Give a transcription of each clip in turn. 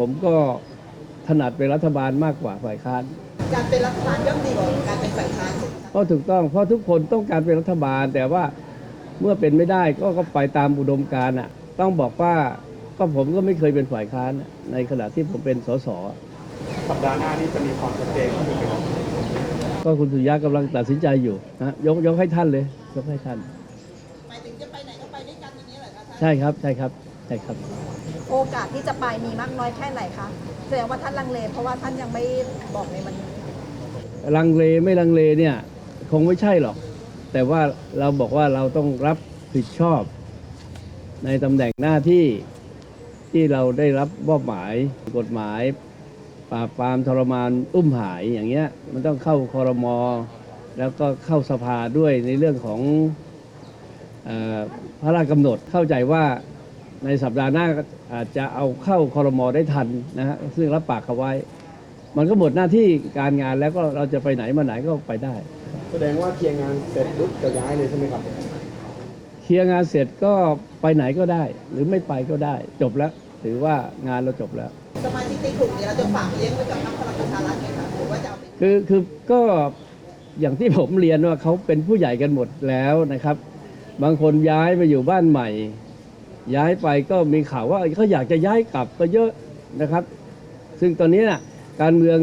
ผมก็ถนัดเป็นรัฐบาลมากกว่าฝ่ายค้าน การเป็นรัฐบาลย่อมดีกว่าการเป็นฝ่ายค้านใช่ไหมคะเพราะถูกต้องเพราะทุกคนต้องการเป็นรัฐบาล แต่ว่าเมื่อเป็นไม่ได้ก็ก็ไปตามอุดมการณ์อะ ต้องบอกว่าก็ผมก็ไม่เคยเป็นฝ่ายค้านอะในขณะที่ผมเป็นสสสัปดาห์หน้านี้จะมีความชัดเจนขึ้นไหมครับก็คุณสุริยะกำลังตัดสินใจอยู่นะยกยกให้ท่านเลยยกให้ท่านหมายถึงจะไปไหนก็ไปด้วยกันอย่างนี้เหรอคะท่านใช่ครับใช่ครับใช่ครับ โอกาสที่จะไปมีมากน้อยแค่ไหนคะแสดงว่าท่านลังเล เพราะว่าท่านยังไม่บอกในวันลังเลไม่ลังเลเนี่ยคงไม่ใช่หรอก แต่ว่าเราบอกว่าเราต้องรับผิดชอบ ในตำแหน่งหน้าที่ที่เราได้รับมอบหมายกฎหมายปราบปรามทรมานอุ้มหายอย่างเงี้ยมันต้องเข้าคอรมอแล้วก็เข้าสภาด้วยในเรื่องของออพระราชกำหนดเข้าใจว่า ในสัปดาห์หน้าก็อาจจะเอาเข้าคอรมอได้ทันนะฮะซึ่งรับปากเขาไว้ มันก็หมดหน้าที่การงานแล้วก็เราจะไปไหนมาไหนก็ไปได้ แสดงว่าเคลียร์งานเสร็จปุ๊บจะย้ายเลยใช่ไหมครับเคลียร์งานเสร็จก็ไปไหนก็ได้ หรือไม่ไปก็ได้ จบแล้ว ถือว่างานเราจบแล้ว สมาชิกในกลุ่มนี้เราจะฝากเลี้ยงไว้กับพรรคพลังประชารัฐไหมคะหรือว่าจะเอาไปคือคือก็อย่างที่ผมเรียนว่าเขาเป็นผู้ใหญ่กันหมดแล้วนะครับ บางคนย้ายไปอยู่บ้านใหม่ ย้ายไปก็มีข่าวว่าเขาอยากจะย้ายกลับก็เยอะนะครับ ซึ่งตอนนี้น่ะการเมือง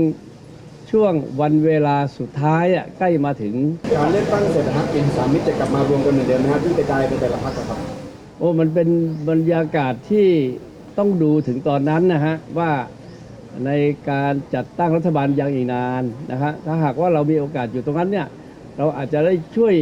ช่วงวันเวลาสุดท้ายอะใกล้มาถึง การเลือกตั้งเสร็จนะครับกินสามมิตรจะกลับมารวมกันเหมือนเดิมนะครับที่กระจายไปแต่ละพรรคอะครับโอ้มันเป็นบรรยากาศที่ต้องดูถึงตอนนั้นนะฮะว่าในการจัดตั้งรัฐบาลยังอีกนานนะฮะถ้าหากว่าเรามีโอกาสอยู่ตรงนั้นเนี่ยเราอาจจะได้ช่วย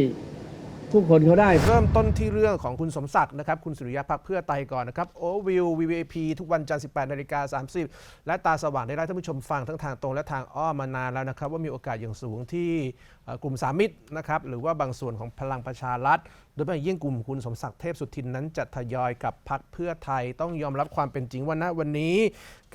ผู้คนเขาได้ เริ่มต้นที่เรื่องของคุณสมศักดิ์นะครับ คุณสุริยะพักเพื่อไทยก่อนนะครับโอวิว VVIP ทุกวันจันทร์ 18นาฬิกา30 และตาสว่างได้ไล่ท่านผู้ชมฟังทั้งทางตรงและทางอ้อมมานานแล้วนะครับ ว่ามีโอกาสอย่างสูงที่กลุ่มสามมิตรนะครับหรือว่าบางส่วนของพลังประชารัฐโดยเฉพาะยิ่งกลุ่มคุณสมศักดิ์เทพสุทินนั้นจะทยอยกับพักเพื่อไทยต้องยอมรับความเป็นจริงว่าณวันนี้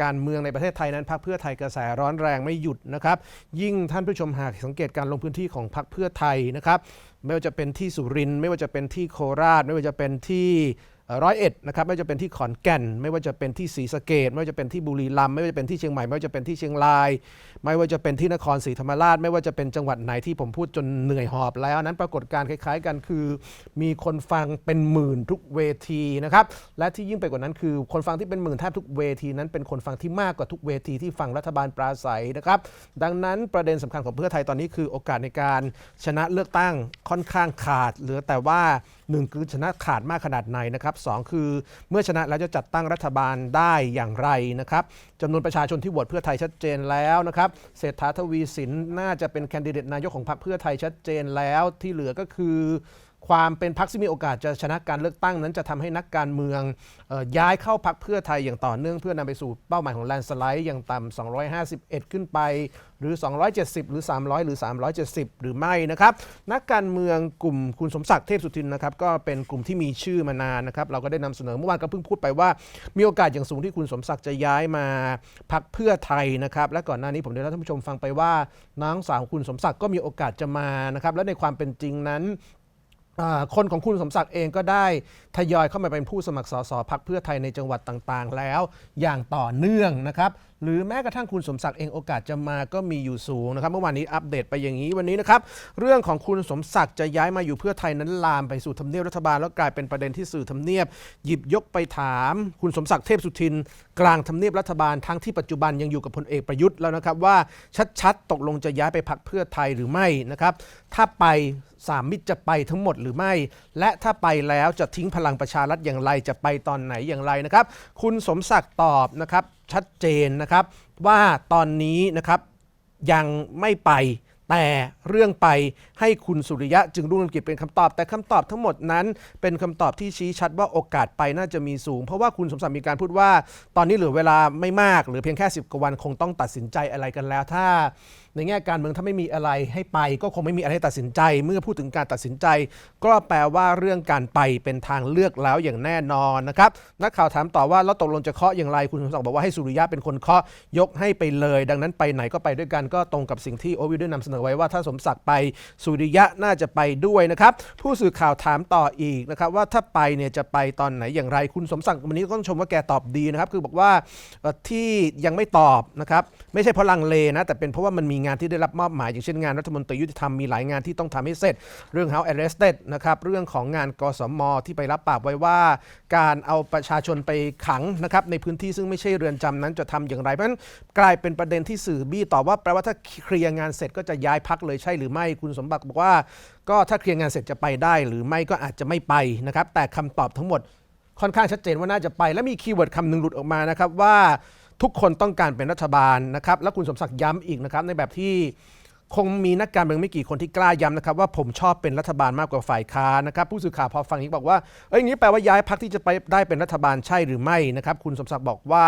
การเมืองในประเทศไทยนั้นพักเพื่อไทยกระแสร้อนแรงไม่หยุดนะครับ ยิ่งท่านผู้ชมหากสังเกตการลงพื้นที่ของพักเพื่อไทยนะครับ ไม่ว่าจะเป็นที่สุรินทร์ไม่ว่าจะเป็นที่โคราช ไม่ว่าจะเป็นที่ ร้อยเอ็ดนะครับไม่ว่าจะเป็นที่ขอนแก่น ไม่ว่าจะเป็นที่ศรีสะเกดไม่ว่าจะเป็นที่บุรีรัมย์ไม่ว่าจะเป็นที่เชียงใหม่ไม่ว่าจะเป็นที่เชียงราย ไม่ว่าจะเป็นที่นครศรีธรรมราช ไม่ว่าจะเป็นจังหวัดไหนที่ผมพูดจนเหนื่อยหอบแล้วนั้นปรากฏการณ์คล้าย ๆ กันคือ มีคนฟังเป็นหมื่นทุกเวทีนะครับและที่ยิ่งไปกว่านั้นคือคนฟังที่เป็นหมื่นแทบทุกเวทีนั้นเป็นคนฟังที่มากกว่าทุกเวทีที่ฟังรัฐบาลปราศัยนะครับดังนั้นประเด็นสำคัญของเพื่อไทยตอนนี้คือโอกาสในการชนะเลือกตั้งค่อนข้างขาดเหลือแต่ว่า หนึ่งคือชนะขาดมากขนาดไหนนะครับสองคือเมื่อชนะแล้วจะจัดตั้งรัฐบาลได้อย่างไรนะครับจำนวนประชาชนที่โหวตเพื่อไทยชัดเจนแล้วนะครับเศรษฐาทวีสินน่าจะเป็นแคนดิเดตนายกของพรรคเพื่อไทยชัดเจนแล้วที่เหลือก็คือ ความเป็นพรรคที่มีโอกาสจะชนะการเลือกตั้งนั้นจะทำให้นักการเมืองออย้ายเข้าพรรคเพื่อไทยอย่างต่อเนื่องเพื่อนำไปสู่เป้าหมายของแลนสไลด์อย่างต่ำ251 ขึ้นไป หรือ 270 หรือ 300 หรือ 370 หรือไม่นะครับนักการเมืองกลุ่มคุณสมศักดิ์เทพสุทินนะครับก็เป็นกลุ่มที่มีชื่อมานานนะครับเราก็ได้นำเสนอเมื่อวานก็เพิ่งพูดไปว่า มีโอกาสอย่างสูงที่คุณสมศักดิ์จะย้ายมาพักเพื่อไทยนะครับและก่อนหน้านี้ผมได้เล่าท่านผู้ชมฟังไปว่าน้องสาวของคุณสมศักดิ์ก็มีโอกาสจะมานะครับและในความเป็นจริงนั้น คนของคุณสมศักดิ์เองก็ได้ทยอยเข้ามาเป็นผู้สมัครสสพักเพื่อไทยในจังหวัดต่างๆ แล้วอย่างต่อเนื่องนะครับ หรือแม้กระทั่งคุณสมศักดิ์เองโอกาสจะมาก็มีอยู่สูงนะครับเมื่อวานนี้อัปเดตไปอย่างนี้วันนี้นะครับเรื่องของคุณสมศักดิ์จะย้ายมาอยู่เพื่อไทยนั้นลามไปสู่ทำเนียบรัฐบาลแล้วกลายเป็นประเด็นที่สื่อทำเนียบ หยิบยกไปถาม คุณสมศักดิ์เทพสุทิน กลางทำเนียบรัฐบาลทั้งที่ปัจจุบันยังอยู่กับพลเอกประยุทธ์แล้วนะครับว่าชัดๆ ตกลงจะย้ายไปพักเพื่อไทยหรือไม่นะครับถ้าไปสามมิตรจะไปทั้งหมดหรือไม่ และถ้าไปแล้วจะทิ้งพลังประชารัฐอย่างไรจะไปตอนไหนอย่างไรนะครับ คุณสมศักดิ์ตอบนะครับ ชัดเจนนะครับ ว่าตอนนี้นะครับยังไม่ไปแต่เรื่องไปให้คุณสุริยะจึงรุ่งเรืองกิจเป็นคำตอบ แต่คำตอบทั้งหมดนั้น เป็นคำตอบที่ชี้ชัดว่าโอกาสไปน่าจะมีสูง เพราะว่าคุณสมศักดิ์มีการพูดว่า ตอนนี้เหลือเวลาไม่มาก หรือเพียงแค่ 10กว่าวันคงต้องตัดสินใจอะไรกันแล้วถ้า ในแง่การเมืองถ้าไม่มีอะไรให้ไป ก็คงไม่มีอะไรให้ตัดสินใจ เมื่อพูดถึงการตัดสินใจ ก็แปลว่าเรื่องการไปเป็นทางเลือกแล้วอย่างแน่นอนนะครับนักข่าวถามต่อว่าแล้วตกลงจะเคาะอย่างไรคุณสมศักดิ์บอกว่าให้สุริยะเป็นคนเคาะยกให้ไปเลย ดังนั้นไปไหนก็ไปด้วยกันก็ตรงกับสิ่งที่โอวิวได้นำเสนอไว้ว่าถ้าสมศักดิ์ไปสุริยะน่าจะไปด้วยนะครับผู้สื่อข่าวถามต่ออีกนะครับว่าถ้าไปเนี่ยจะไปตอนไหนอย่างไร คุณสมศักดิ์วันนี้ก็ต้องชมว่าแกตอบดีนะครับคือบอกว่าที่ยังไม่ตอบนะครับไม่ใช่เพราะลังเลนะแต่เป็นเพราะว่ามันมีงานที่ได้รับมอบหมาย อย่างเช่นงานรัฐมนตรียุติธรรมมีหลายงานที่ต้องทำให้เสร็จ เรื่อง House Arrested นะครับเรื่องของงานกสมที่ไปรับปากไว้ว่า การเอาประชาชนไปขังนะครับในพื้นที่ซึ่งไม่ใช่เรือนจำนั้นจะทำอย่างไรเพราะฉะนั้นกลายเป็นประเด็นที่สื่อบี้ตอบว่าแปลว่าถ้าเคลียร์งานเสร็จก็จะย้ายพักเลยใช่หรือไม่คุณสมบัติบอกว่า ก็ถ้าเคลียร์งานเสร็จจะไปได้ หรือไม่ก็อาจจะไม่ไปนะครับแต่คำตอบทั้งหมดค่อนข้างชัดเจนว่าน่าจะไป และมีคีย์เวิร์ดคำหนึ่งหลุดออกมานะครับว่า ทุกคนต้องการเป็นรัฐบาลนะครับ แล้วคุณสมศักดิ์ย้ำอีกนะครับในแบบที่คงมีนักการเมืองไม่กี่คนที่กล้าย้ำนะครับว่าผมชอบเป็นรัฐบาลมากกว่าฝ่ายค้านนะครับผู้สื่อข่าวพอฟังนี้บอกว่าเอ้ยนี้แปลว่าย้ายพักที่จะไปได้เป็นรัฐบาลใช่หรือไม่นะครับคุณสมศักดิ์บอกว่า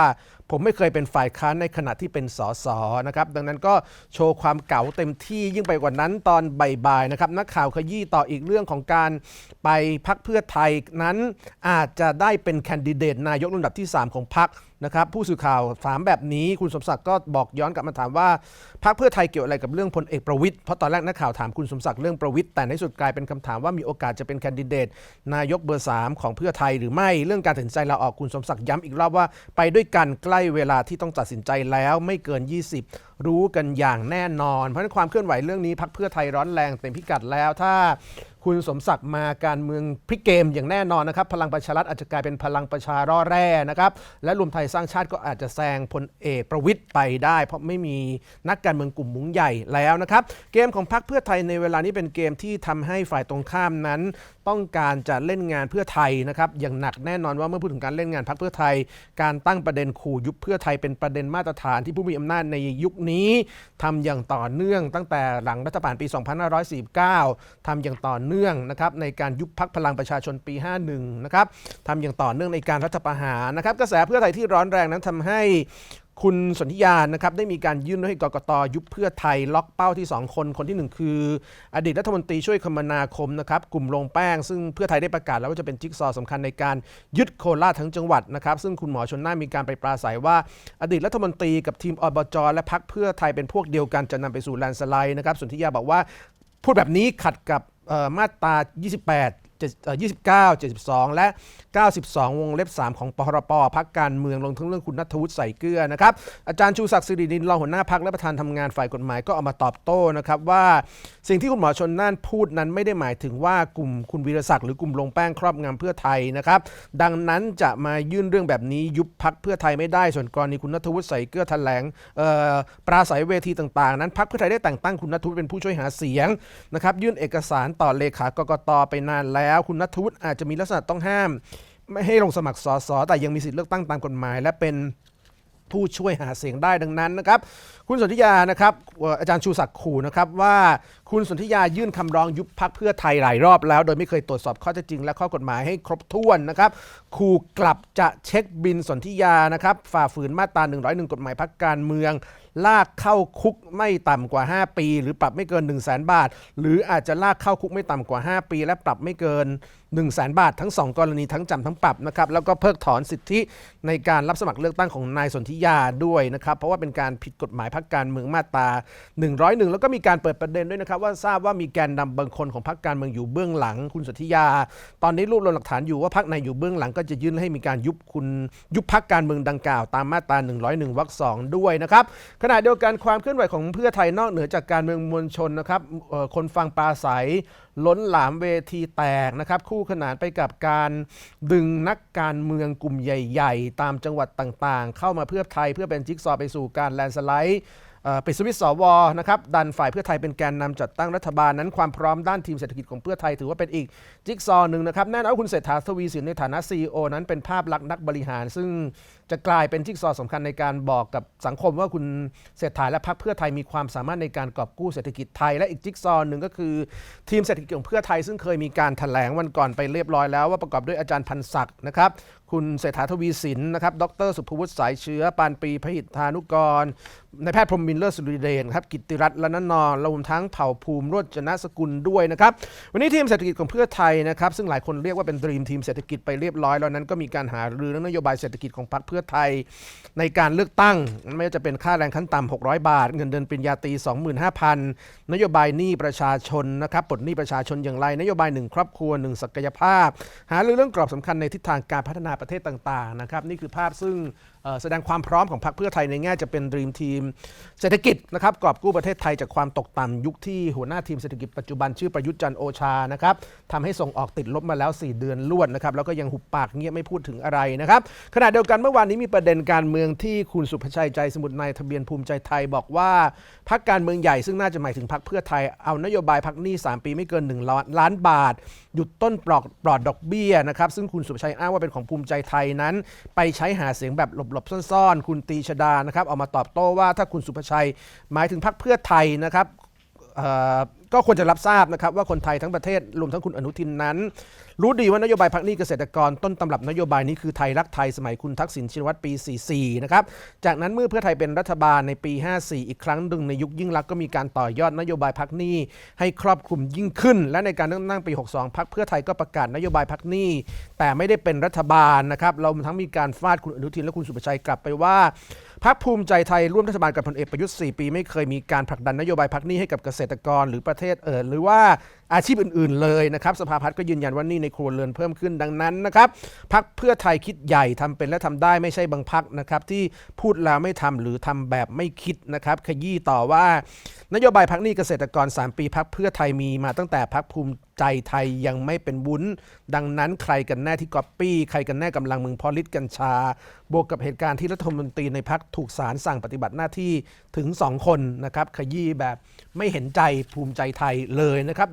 ผมไม่เคยเป็นฝ่ายค้านในขณะที่เป็นสสนะครับดังนั้นก็โชว์ความเก๋าเต็มที่ยิ่งไปกว่านั้นตอนบ่ายๆนะครับนักข่าวขยี้ต่ออีกเรื่องของการไปพักเพื่อไทยนั้นอาจจะได้เป็นแคนดิเดตนายกลำดับที่ 3 ของพัก นะครับผู้สื่อข่าวถามแบบนี้คุณสมศักดิ์ก็บอกย้อนกลับมาถามว่าพักเพื่อไทยเกี่ยวอะไรกับเรื่องพลเอกประวิตยเพราะตอนแรกนักข่าวถามคุณสมศักดิ์เรื่องประวิตยแต่ในสุดกลายเป็นคำถามว่ามีโอกาสจะเป็นแคนดิเดต นายกเบอร์สามของเพื่อไทยหรือไม่เรื่องการตัดสินใจลาออกคุณสมศักดิ์ย้ำอีกรอบว่าไปด้วยกันใกล้เวลาที่ต้องตัดสินใจแล้วไม่เกิน 20 รู้กันอย่างแน่นอน เพราะนั้นความเคลื่อนไหวเรื่องนี้พักเพื่อไทยร้อนแรงเต็มพิกัดแล้วถ้า คุณสมศักดิ์มาการเมืองพลิกเกมอย่างแน่นอนนะครับ พลังประชารัฐอาจจะกลายเป็นพลังประชาร่อแร่นะครับ และรวมไทยสร้างชาติก็อาจจะแซงพลเอกประวิตยไปได้ เพราะไม่มีนักการเมืองกลุ่มมุ้งใหญ่แล้วนะครับ เกมของพรรคเพื่อไทยในเวลานี้เป็นเกมที่ทำให้ฝ่ายตรงข้ามนั้น ต้องการจะเล่นงานเพื่อไทยนะครับอย่างหนักแน่นอนว่าเมื่อพูดถึงการเล่นงานพรรคเพื่อไทย การตั้งประเด็นขู่ยุบเพื่อไทยเป็นประเด็นมาตรฐานที่ผู้มีอำนาจในยุคนี้ทำอย่างต่อเนื่องตั้งแต่หลังรัฐบาลปี 2549ทำอย่างต่อเนื่องนะครับในการยุบพักพลังประชาชนปี 51 นะครับทำอย่างต่อเนื่องในการรัฐประหารนะครับกระแสเพื่อไทยที่ร้อนแรงนั้นทำให้คุณสนธิยานะครับได้มีการยื่นให้กกตยุบเพื่อไทยล็อกเป้าที่ 2 คน คนที่ 1 คือ อดีตรัฐมนตรีช่วยคมนาคมนะครับกลุ่มโรงแป้ง ซึ่งเพื่อไทยได้ประกาศแล้วว่าจะเป็นจิ๊กซอว์สำคัญในการยึดโคราชทั้งจังหวัดนะครับซึ่งคุณหมอชนน่านมีการไปปราศัยว่า อดีตรัฐมนตรีกับทีมอบจและพักเพื่อไทยเป็นพวกเดียวกันจะนำไปสู่แลนสไลด์นะครับสนธิยาบอกว่าพูดแบบนี้ขัดกับ มาตรา 28 29 72 และ 92 วงเล็บ 3 ของปรปพักการเมืองลงทั้งเรื่องคุณนัทวุฒิใส่เกลือนะครับอาจารย์ชูศักดิ์สิรินินรองหัวหน้าพักและประธานทำงานฝ่ายกฎหมายก็เอามาตอบโต้นะครับว่าสิ่งที่คุณหมอชนน่านพูดนั้นไม่ได้หมายถึงว่ากลุ่มคุณวีรศักดิ์หรือกลุ่มลงแป้งครอบงำเพื่อไทยนะครับดังนั้นจะมายื่นเรื่องแบบนี้ยุบพักเพื่อไทยไม่ได้ส่วนกรณีคุณนัทวุฒิใส่เกลือแถลงปราศัยเวทีต่างๆ นั้นพักเพื่อไทยได้แต่งตั้งคุณนัทวุฒิเป็นผู้ช่วยหาเสียงนะครับยื่นเอกสารต่อเลขากกตไปนานแล้วแล้ว คุณนัทวุฒิอาจจะมีลักษณะต้องห้าม ไม่ให้ลงสมัครสสแต่ยังมีสิทธิเลือกตั้งตามกฎหมาย และเป็นผู้ช่วยหาเสียงได้ดังนั้นนะครับ คุณสนธิยานะครับเอ่ออาจารย์ชูศักดิ์ขู่นะครับว่าคุณสนธิยายื่นคำร้องยุบพักเพื่อไทยหลายรอบแล้ว โดยไม่เคยตรวจสอบข้อเท็จจริง และข้อกฎหมายให้ครบถ้วนนะครับขู่กลับจะเช็คบินสนธิยานะครับฝ่าฝืนมาตรา101 กฎหมายพักการเมือง ลากเข้าคุกไม่ต่ำกว่า 5 ปี หรือปรับไม่เกิน 1 0 0 0 0แบาท หรืออาจจะลากเข้าคุกไม่ต่ำกว่า 5 ปี และปรับไม่เกิน 1 0 0 0 0แบาททั้ง 2 กรณีทั้งจำทั้งปรับนะครับแล้วก็เพิกถอนสิทธิในการรับสมัครเลือกตั้งของนายสนธิยาด้วยนะครับ เพราะว่าเป็นการผิดกฎหมายพักการเมืองมาตรา 101 แล้วก็มีการเปิดประเด็นด้วยนะครับว่าทราบว่ามีแกนนำบางคนของพักการเมืองอยู่เบื้องหลังคุณสนธิยา ตอนนี้รวบรวมหลักฐานอยู่ว่าพักในอยู่เบื้องหลังก็จะยื่นให้มีการยุบคุณยุบพักการเมืองดังกล่าว ตามมาตรา 101วรรคสองด้วยนะครับขณะเดียวกันความเคลื่อนไหวของเพื่อไทยนอกเหนือจากการเมืองมวลชนนะครับคนฟังปราศัยล้นหลามเวทีแตกนะครับ คู่ขนานไปกับการดึงนักการเมืองกลุ่มใหญ่ ๆ ตามจังหวัดต่างๆ เข้ามาเพื่อไทยเพื่อเป็นจิ๊กซอว์ไปสู่การแลนด์สไลด์ ปิดสวิตสวนะครับดันฝ่ายเพื่อไทยเป็นแกนนำจัดตั้งรัฐบาลนั้นความพร้อมด้านทีมเศรษฐกิจของเพื่อไทยถือว่าเป็นอีกจิ๊กซอว์หนึ่งนะครับแน่นอนว่าคุณเศรษฐาทวีสินในฐานะ CEO นั้นเป็นภาพลักษณ์นักบริหาร ซึ่งจะกลายเป็นจิ๊กซอว์สำคัญในการบอกกับสังคมว่าคุณเศรษฐาและพรรคเพื่อไทยมีความสามารถในการกอบกู้เศรษฐกิจไทย และอีกจิ๊กซอว์หนึ่งก็คือ ทีมเศรษฐกิจของเพื่อไทย ซึ่งเคยมีการแถลงวันก่อนไปเรียบร้อยแล้วว่าประกอบด้วยอาจารย์พันศักดิ์นะครับ คุณเศรษฐาทวีสินนะครับ ดร สุภวุฒิสายเชื้อ ปานปีพหิทธานุกร ในแพทย์พรมมินทร์เลิศสุริเดชครับ กิตติรัตน์ละนนรรวมทั้งเผ่าภูมิรจนสกุลด้วยนะครับ วันนี้ทีมเศรษฐกิจของเพื่อไทยนะครับ ซึ่งหลายคนเรียกว่าเป็นดรีมทีมเศรษฐกิจไปเรียบร้อยแล้วนั้นก็มีการหารือเรื่องนโยบายเศรษฐกิจของพรรคเพื่อไทย ในการเลือกตั้ง ไม่ว่าจะเป็นค่าแรงขั้นต่ำ600 บาท เงินเดือนปริญญาตรี25,000 นโยบายหนี้ประชาชนนะครับปลดหนี้ประชาชนอย่างไร นโยบายหนึ่งครอบครัวหนึ่งศักยภาพ หารือเรื่องกรอบสำคัญในทิศทางการพัฒนาประเทศต่างๆนะครับนี่คือภาพซึ่ง แสดงความพร้อมของพรรคเพื่อไทยในแง่จะเป็นดรีมทีมเศรษฐกิจนะครับกอบกู้ประเทศไทยจากความตกต่ำยุคที่หัวหน้าทีมเศรษฐกิจปัจจุบันชื่อประยุทธ์จันโอชานะครับทำให้ส่งออกติดลบมาแล้ว 4 เดือนรวดนะครับแล้วก็ยังหุบปากเงียบไม่พูดถึงอะไรนะครับขณะเดียวกันเมื่อวานนี้มีประเด็นการเมืองที่คุณสุภชัยใจสมุทรนายทะเบียนภูมิใจไทยบอกว่าพรรคการเมืองใหญ่ซึ่งน่าจะหมายถึงพรรคเพื่อไทยเอานโยบายพักหนี้ 3 ปีไม่เกิน 1 ล้านล้านบาท หยุดต้นปลอกปลอดดอกเบี้ยนะครับซึ่งคุณสุภชัยอ้างว่าเป็นของภูมิใจไทยนั้น ไปใช้หาเสียงแบบหลบหลบซ่อนๆ คุณตีชดานะครับออกมาตอบโต้ว่าถ้าคุณสุภชัยหมายถึงพรรคเพื่อไทยนะครับ ก็ควรจะรับทราบนะครับว่าคนไทยทั้งประเทศรวมทั้งคุณอนุทินนั้น รู้ดีว่านโยบายพักหนี้เกษตรกรต้นตำรับนโยบายนี้คือไทยรักไทยสมัยคุณทักษิณชินวัตรปี 44 นะครับ จากนั้นเมื่อเพื่อไทยเป็นรัฐบาลในปี 54 อีกครั้งหนึ่งในยุคยิ่งรักก็มีการต่อยอดนโยบายพักหนี้ให้ครอบคลุมยิ่งขึ้น และในการเลือกตั้งปี 62 พักเพื่อไทยก็ประกาศนโยบายพักหนี้แต่ไม่ได้เป็นรัฐบาลนะครับเราทั้งมีการฟาดคุณอนุทินและคุณสุประชัยกลับไปว่าพักภูมิใจไทยร่วมรัฐบาลกับพลเอกประยุทธ์4ปี ไม่เคยมีการผลักดันนโยบายพักหนี้ให้กับเกษตรกรหรือประเทศเออหรือว่าอาชีพอื่น ๆ เลยนะครับสภาพัฒน์ก็ยืนยันว่านี่ในครัวเรือนเพิ่มขึ้นดังนั้นนะครับพักเพื่อไทยคิดใหญ่ทำเป็นและทำได้ไม่ใช่บางพักนะครับที่พูดแล้วไม่ทำหรือทำแบบไม่คิดนะครับขยี้ต่อว่านโยบายพักหนี้เกษตรกร 3 ปีพักเพื่อไทยมีมาตั้งแต่พักภูมิใจไทยยังไม่เป็นวุ้นดังนั้นใครกันแน่ที่ก๊อปปี้ใครกันแน่กำลังมึงพอลิตกัญชา บวกกับเหตุการณ์ที่รัฐมนตรีในพักถูกศาลสั่งปฏิบัติหน้าที่ถึง 2 คนนะครับขยี้แบบไม่เห็นใจภูมิใจไทยเลยนะครับ